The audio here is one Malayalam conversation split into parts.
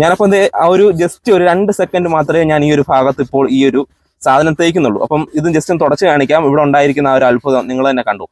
ഞാനപ്പോൾ എന്ത് ആ ഒരു ജസ്റ്റ് ഒരു രണ്ട് സെക്കൻഡ് മാത്രമേ ഞാൻ ഈ ഒരു ഭാഗത്ത് ഇപ്പോൾ ഈ ഒരു സാധനം തേക്കുന്നുള്ളൂ. അപ്പം ഇത് ജസ്റ്റ് ഒന്ന് തുടച്ച് കാണിക്കാം. ഇവിടെ ഉണ്ടായിരിക്കുന്ന ആ ഒരു അത്ഭുതം നിങ്ങൾ തന്നെ കണ്ടു.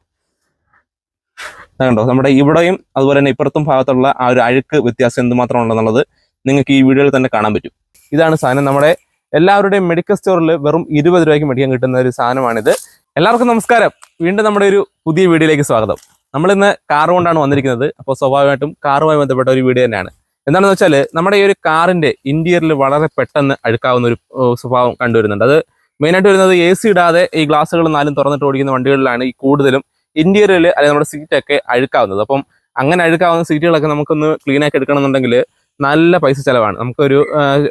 കണ്ടോ? നമ്മുടെ ഇവിടെയും അതുപോലെ തന്നെ ഇപ്പുറത്തും ഭാഗത്തുള്ള ആ ഒരു അഴുക്ക് വ്യത്യാസം എന്തുമാത്രം ഉണ്ടെന്നുള്ളത് നിങ്ങൾക്ക് ഈ വീഡിയോയിൽ തന്നെ കാണാൻ പറ്റും. ഇതാണ് സാധനം. നമ്മുടെ എല്ലാവരുടെയും മെഡിക്കൽ സ്റ്റോറിൽ വെറും ഇരുപത് രൂപയ്ക്ക് മേടിക്കാൻ കിട്ടുന്ന ഒരു സാധനമാണിത്. എല്ലാവർക്കും നമസ്കാരം. വീണ്ടും നമ്മുടെ ഒരു പുതിയ വീഡിയോയിലേക്ക് സ്വാഗതം. നമ്മളിന്ന് കാർ കൊണ്ടാണ് വന്നിരിക്കുന്നത്. അപ്പോൾ സ്വാഭാവികമായിട്ടും കാറുമായി ബന്ധപ്പെട്ട ഒരു വീഡിയോ തന്നെയാണ്. എന്താണെന്ന് വെച്ചാൽ നമ്മുടെ ഈ ഒരു കാറിന്റെ ഇന്റീരിയറിൽ വളരെ പെട്ടെന്ന് അഴുക്കാവുന്ന ഒരു സ്വഭാവം കണ്ടുവരുന്നുണ്ട്. അത് മെയിനായിട്ട് വരുന്നത് എ സി ഇടാതെ ഈ ഗ്ലാസ്സുകൾ നാലും തുറന്നിട്ട് ഓടിക്കുന്ന വണ്ടികളിലാണ് ഈ കൂടുതലും ഇന്റീരിയറിൽ അല്ലെങ്കിൽ നമ്മുടെ സീറ്റൊക്കെ അഴുക്കാവുന്നത്. അപ്പം അങ്ങനെ അഴുക്കാവുന്ന സീറ്റുകളൊക്കെ നമുക്കൊന്ന് ക്ലീൻ ആക്കി എടുക്കണമെന്നുണ്ടെങ്കിൽ നല്ല പൈസ ചിലവാണ്. നമുക്കൊരു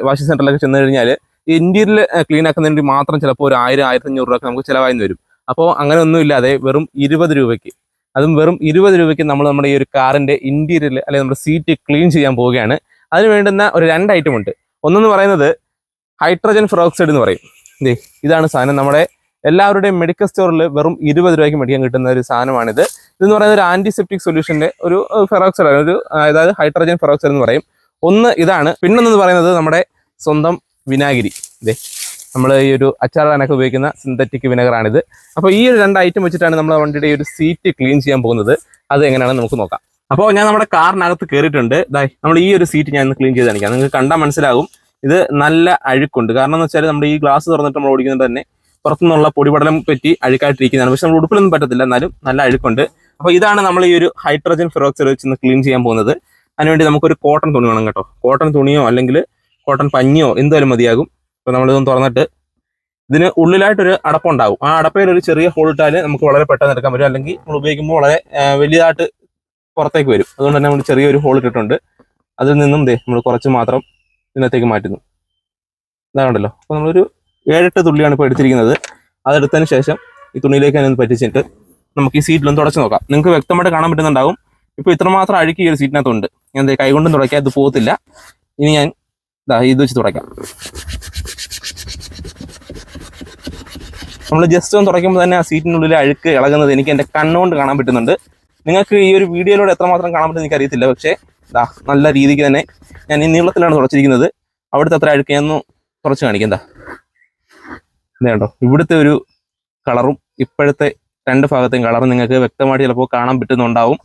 വാഷിംഗ് സെന്ററിലൊക്കെ ചെന്ന് കഴിഞ്ഞാൽ ഈ ഇന്റീരിയൽ ക്ലീൻ ആക്കുന്നതിന് മാത്രം ചിലപ്പോൾ ഒരു ആയിരം ആയിരത്തി അഞ്ഞൂറ് രൂപ നമുക്ക് ചിലവായി വരും. അപ്പോൾ അങ്ങനെ ഒന്നും ഇല്ലാതെ വെറും ഇരുപത് രൂപയ്ക്ക് അതും വെറും ഇരുപത് രൂപയ്ക്ക് നമ്മൾ നമ്മുടെ ഈ ഒരു കാറിന്റെ ഇന്റീരിയർ അല്ലെങ്കിൽ നമ്മുടെ സീറ്റ് ക്ലീൻ ചെയ്യാൻ പോവുകയാണ്. അതിന് വേണ്ടുന്ന ഒരു രണ്ട് ഐറ്റം ഉണ്ട്. ഒന്നെന്ന് പറയുന്നത് ഹൈഡ്രജൻ ഫ്രോക്സൈഡ് എന്ന് പറയും. ദേ ഇതാണ് സാധനം. നമ്മുടെ എല്ലാവരുടെയും മെഡിക്കൽ സ്റ്റോറിൽ വെറും ഇരുപത് രൂപയ്ക്ക് മേടിക്കാൻ കിട്ടുന്ന ഒരു സാധനമാണിത്. ഇതെന്ന് പറയുന്നത് ഒരു ആന്റിസെപ്റ്റിക് സൊല്യൂഷന്റെ ഒരു ഫെറോക്സൈഡ് ആണ്. ഒരു അതായത് ഹൈഡ്രജൻ ഫെറോക്സൈഡ് എന്ന് പറയും. ഒന്ന് ഇതാണ്. പിന്നൊന്നെന്ന് പറയുന്നത് നമ്മുടെ സ്വന്തം വിനാഗിരി. ഇതേ നമ്മൾ ഈ ഒരു അച്ചാറാനൊക്കെ ഉപയോഗിക്കുന്ന സിന്തറ്റിക് വിനെഗറാണിത് അപ്പോൾ ഈ ഒരു രണ്ട് ഐറ്റം വെച്ചിട്ടാണ് നമ്മൾ വണ്ടിയുടെ ഈ ഒരു സീറ്റ് ക്ലീൻ ചെയ്യാൻ പോകുന്നത്. അത് എങ്ങനെയാണെന്ന് നമുക്ക് നോക്കാം. അപ്പോൾ ഞാൻ നമ്മുടെ കാറിനകത്ത് കയറിയിട്ടുണ്ട് ദാ നമ്മൾ ഈ ഒരു സീറ്റ് ഞാൻ ഇന്ന് ക്ലീൻ ചെയ്ത് കാണിക്കാം. നിങ്ങൾക്ക് കണ്ടാൽ മനസ്സിലാകും. ഇത് നല്ല അഴുക്കുണ്ട്. കാരണം എന്ന് വെച്ചാൽ നമ്മൾ ഈ ഗ്ലാസ് തുറന്നിട്ട് നമ്മൾ ഓടിക്കുന്നത് തന്നെ പുറത്തുനിന്നുള്ള പൊടിപടലം പറ്റി അഴുക്കായിട്ടിരിക്കുന്നതാണ്. പക്ഷെ നമ്മൾ ഉടുപ്പിലൊന്നും പറ്റത്തില്ല. എന്നാലും നല്ല അഴുക്കുണ്ട്. അപ്പോൾ ഇതാണ് നമ്മൾ ഈ ഒരു ഹൈഡ്രജൻ ഫെറോക്സർ വെച്ച് ഇന്ന് ക്ലീൻ ചെയ്യാൻ പോകുന്നത്. അതിനുവേണ്ടി നമുക്കൊരു കോട്ടൺ തുണി വേണം കേട്ടോ. കോട്ടൺ തുണിയോ അല്ലെങ്കിൽ കോട്ടൺ പഞ്ഞിയോ എന്തായാലും മതിയാകും. അപ്പോൾ നമ്മളിതൊന്ന് തുറന്നിട്ട് ഇതിന് ഉള്ളിലായിട്ടൊരു അടപ്പുണ്ടാകും. ആ അടപ്പയിൽ ഒരു ചെറിയ ഹോൾ ഇട്ടാൽ നമുക്ക് വളരെ പെട്ടെന്ന് എടുക്കാൻ പറ്റും. അല്ലെങ്കിൽ നമ്മൾ ഉപയോഗിക്കുമ്പോൾ വളരെ വലിയതായിട്ട് പുറത്തേക്ക് വരും. അതുകൊണ്ട് തന്നെ നമ്മൾ ചെറിയൊരു ഹോൾ ഇട്ടിട്ടുണ്ട്. അതിൽ നിന്നും ദേ നമ്മൾ കുറച്ച് മാത്രം ഇതിനകത്തേക്ക് മാറ്റുന്നു. ഇതാണല്ലോ അപ്പോൾ നമ്മളൊരു ഏഴെട്ട് തുള്ളിയാണ് ഇപ്പോൾ എടുത്തിരിക്കുന്നത്. അതെടുത്തതിന് ശേഷം ഈ തുണിയിലേക്ക് തന്നെ ഒന്ന് പറ്റിച്ചിട്ട് നമുക്ക് ഈ സീറ്റിലൊന്ന് തുടച്ച് നോക്കാം. നിങ്ങൾക്ക് വ്യക്തമായിട്ട് കാണാൻ പറ്റുന്നുണ്ടാവും ഇപ്പോൾ ഇത്രമാത്രം അഴുക്കി ഈ ഒരു സീറ്റിനകത്തുണ്ട് ഞാൻ കൈകൊണ്ടും തുടയ്ക്കാം ഇത് പോകത്തില്ല. ഇനി ഞാൻ ഇതാ ഇത് വെച്ച് തുടയ്ക്കാം. നമ്മൾ ജസ്റ്റ് ഒന്ന് തുടയ്ക്കുമ്പോൾ തന്നെ ആ സീറ്റിനുള്ളിൽ അഴുക്ക് ഇളകുന്നത് എനിക്ക് എന്റെ കണ്ണുകൊണ്ട് കാണാൻ പറ്റുന്നുണ്ട്. നിങ്ങൾക്ക് ഈ ഒരു വീഡിയോയിലൂടെ എത്രമാത്രം കാണാൻ പറ്റുമെന്ന് എനിക്ക് അറിയത്തില്ല പക്ഷേ ദാ നല്ല രീതിക്ക് തന്നെ ഞാൻ ഈ നീളത്തിലാണ് തുടച്ചിരിക്കുന്നത് അവിടുത്തെ അത്ര അഴുക്ക് ഞാൻ തുറച്ച് കാണിക്കാം. എന്താ ഇതേണ്ടോ ഇവിടുത്തെ ഒരു കളറും ഇപ്പോഴത്തെ രണ്ട് ഭാഗത്തെയും കളറും നിങ്ങൾക്ക് വ്യക്തമായിട്ട് ചിലപ്പോൾ കാണാൻ പറ്റുന്നുണ്ടാവും.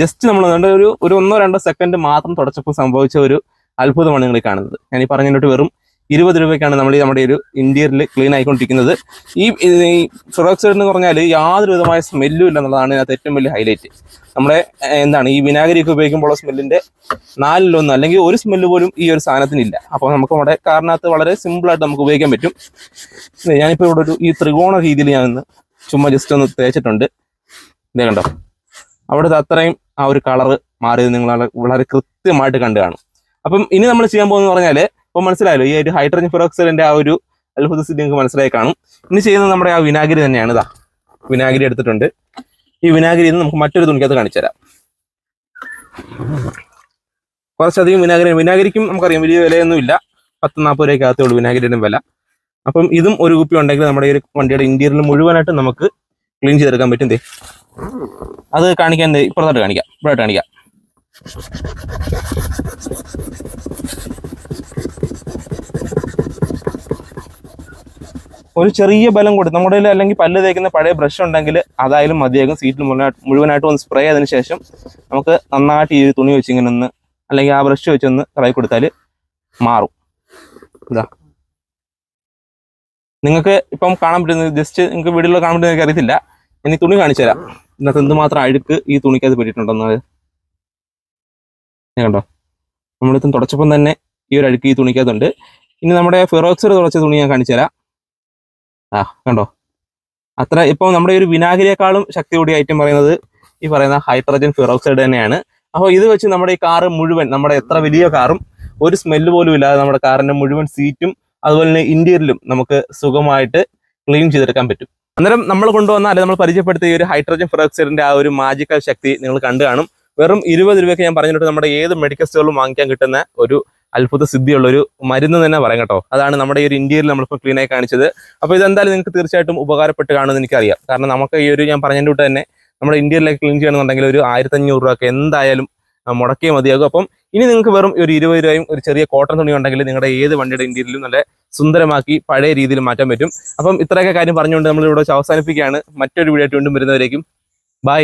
ജസ്റ്റ് നമ്മൾ അതുകൊണ്ട് ഒരു ഒരു ഒന്നോ രണ്ടോ സെക്കൻഡ് മാത്രം തുടച്ചപ്പോൾ സംഭവിച്ച ഒരു അത്ഭുതമാണ് നിങ്ങൾ കാണുന്നത്. ഞാൻ ഈ പറഞ്ഞതിനോട്ട് വെറും ഇരുപത് രൂപയ്ക്കാണ് നമ്മൾ നമ്മുടെ ഒരു ഇന്ത്യയിൽ ക്ലീൻ ആയിക്കൊണ്ടിരിക്കുന്നത്. ഈ ഫിറോക്സൈഡ് എന്ന് പറഞ്ഞാൽ യാതൊരു വിധമായ സ്മെല്ലും ഇല്ല എന്നുള്ളതാണ് ഇതിനകത്ത് ഏറ്റവും വലിയ ഹൈലൈറ്റ് നമ്മുടെ എന്താണ് ഈ വിനാഗിരി ഒക്കെ ഉപയോഗിക്കുമ്പോൾ സ്മെല്ലിന്റെ നാലിലൊന്ന് അല്ലെങ്കിൽ ഒരു സ്മെല്ല് പോലും ഈ ഒരു സാധനത്തിനില്ല അപ്പോൾ നമുക്ക് നമ്മുടെ കാറിനകത്ത് വളരെ സിമ്പിൾ ആയിട്ട് നമുക്ക് ഉപയോഗിക്കാൻ പറ്റും. ഞാനിപ്പോൾ ഇവിടെ ഒരു ഈ ത്രികോണ രീതിയിൽ ഞാൻ ഇന്ന് ചുമ്മാ ജസ്റ്റ് ഒന്ന് തേച്ചിട്ടുണ്ട്. ഇതേ കണ്ടോ? അവിടുത്തെ അത്രയും ആ ഒരു കളറ് മാറിയത് നിങ്ങൾ വളരെ- വളരെ കൃത്യമായിട്ട് കണ്ടു കാണും. അപ്പം ഇനി നമ്മൾ ചെയ്യാൻ പോകുന്നത് പറഞ്ഞാൽ ഇപ്പം മനസ്സിലായല്ലോ ഈ ഒരു ഹൈഡ്രജൻ പെറോക്സൈഡിന്റെ ആ ഒരു അത്ഭുത സ്ഥിതി നിങ്ങൾക്ക് മനസ്സിലായി കാണും. ഇനി ചെയ്യുന്നത് നമ്മുടെ ആ വിനാഗിരി തന്നെയാണ് ഇതാ. വിനാഗിരി എടുത്തിട്ടുണ്ട്. ഈ വിനാഗിരി നമുക്ക് മറ്റൊരു തുണിക്കകത്ത് കാണിച്ചു തരാം. കുറച്ചധികം വിനാഗിരി വിനാഗിരിക്കും നമുക്കറിയാം വലിയ വിലയൊന്നും ഇല്ല പത്ത് നാൽപ്പത് രൂപയ്ക്കകത്തേ ഉള്ളൂ വിനാഗിരിയുടെ വില. അപ്പം ഇതും ഒരു കുപ്പി ഉണ്ടെങ്കിൽ നമ്മുടെ ഈ ഒരു വണ്ടിയുടെ ഇന്റീരിയറിൽ മുഴുവനായിട്ട് നമുക്ക് ക്ലീൻ ചെയ്തെടുക്കാൻ പറ്റും അത് കാണിക്കാൻ ഇപ്പുറത്തോട്ട് കാണിക്കാം ഇപ്പോഴായിട്ട് കാണിക്കാം. ഒരു ചെറിയ ബലം കൊടുത്ത് നമ്മുടെ അല്ലെങ്കിൽ പല്ല് തേക്കുന്ന പഴയ ബ്രഷ് ഉണ്ടെങ്കിൽ അതായാലും മതിയാകും. സീറ്റിൽ മുഴുവനായിട്ട് മുഴുവനായിട്ട് ഒന്ന് സ്പ്രേ ചെയ്തതിന് ശേഷം നമുക്ക് നന്നായിട്ട് ഈ തുണി വെച്ച് ഇങ്ങനെ ഒന്ന് അല്ലെങ്കിൽ ആ ബ്രഷ് വെച്ചൊന്ന് ഇളകി കൊടുത്താൽ മാറും. ഇതാ. നിങ്ങൾക്ക് ഇപ്പം കാണാൻ പറ്റുന്നത് ജസ്റ്റ് നിങ്ങൾക്ക് വീഡിയോയിൽ കാണാൻ പറ്റുന്ന എനിക്ക് അറിയത്തില്ല ഇനി തുണി കാണിച്ചു തരാം. ഇന്നത്തെ എന്തുമാത്രം അഴുക്ക് ഈ തുണിക്കകത്ത് പറ്റിയിട്ടുണ്ടെന്നത് കണ്ടോ? നമ്മളിപ്പം തുടച്ചപ്പം തന്നെ ഈ ഒരു അഴുക്ക് ഈ തുണിക്കകത്തുണ്ട്. ഇനി നമ്മുടെ ഫെറോക്സർ തുടച്ച തുണി ഞാൻ കാണിച്ചു തരാം. ആ കണ്ടോ? അത്ര ഇപ്പൊ നമ്മുടെ ഒരു വിനാഗിരിയേക്കാളും ശക്തി കൂടിയ ഐറ്റം പറയുന്നത് ഈ പറയുന്ന ഹൈഡ്രജൻ ഫിറോക്സൈഡ് തന്നെയാണ്. അപ്പോൾ ഇത് വെച്ച് നമ്മുടെ ഈ കാറ് മുഴുവൻ നമ്മുടെ എത്ര വലിയ കാറും ഒരു സ്മെല്ല് പോലും ഇല്ലാതെ നമ്മുടെ കാറിന്റെ മുഴുവൻ സീറ്റും അതുപോലെ തന്നെ ഇന്റീരിയലും നമുക്ക് സുഖമായിട്ട് ക്ലീൻ ചെയ്തെടുക്കാൻ പറ്റും. അന്നേരം നമ്മൾ കൊണ്ടുവന്ന അല്ലെങ്കിൽ നമ്മൾ പരിചയപ്പെടുത്തിയ ഒരു ഹൈഡ്രജൻ ഫെറോക്സൈഡിന്റെ ആ ഒരു മാജിക്കൽ ശക്തി നിങ്ങൾ കണ്ടു കാണും. വെറും ഇരുപത് രൂപയ്ക്ക് ഞാൻ പറഞ്ഞിട്ട് നമ്മുടെ ഏത് മെഡിക്കൽ സ്റ്റോറിലും വാങ്ങിക്കാൻ കിട്ടുന്ന ഒരു അത്ഭുത സിദ്ധിയുള്ള ഒരു മരുന്ന് തന്നെ പറയാം കേട്ടോ. അതാണ് നമ്മുടെ ഈ ഒരു ഇന്ത്യയിൽ നമ്മളിപ്പോൾ ക്ലീൻ ആയി കാണിച്ചത്. അപ്പോൾ ഇതെന്തായാലും നിങ്ങൾക്ക് തീർച്ചയായിട്ടും ഉപകാരപ്പെട്ട് കാണുമെന്ന് എനിക്കറിയാം. കാരണം നമുക്ക് ഈ ഒരു ഞാൻ പറഞ്ഞതിന്റെ കൂട്ട് തന്നെ നമ്മുടെ ഇന്ത്യയിലേക്ക് ക്ലീൻ ചെയ്യണമെന്നുണ്ടെങ്കിൽ ഒരു ആയിരത്തഞ്ഞൂറ് രൂപ ഒക്കെ എന്തായാലും മുടക്കേ മതിയാകും. അപ്പം ഇനി നിങ്ങൾക്ക് വെറും ഒരു ഇരുപത് രൂപയും ഒരു ചെറിയ കോട്ടൺ തുണി ഉണ്ടെങ്കിൽ നിങ്ങളുടെ ഏത് വണ്ടിയുടെ ഇന്ത്യയിലും നല്ല സുന്ദരമാക്കി പഴയ രീതിയിൽ മാറ്റാൻ പറ്റും. അപ്പം ഇത്രയൊക്കെ കാര്യം പറഞ്ഞുകൊണ്ട് നമ്മൾ ഇവിടെ അവസാനിപ്പിക്കുകയാണ്. മറ്റൊരു വീഡിയോ ആയിട്ട് വീണ്ടും വരുന്നവരേക്കും. ബൈ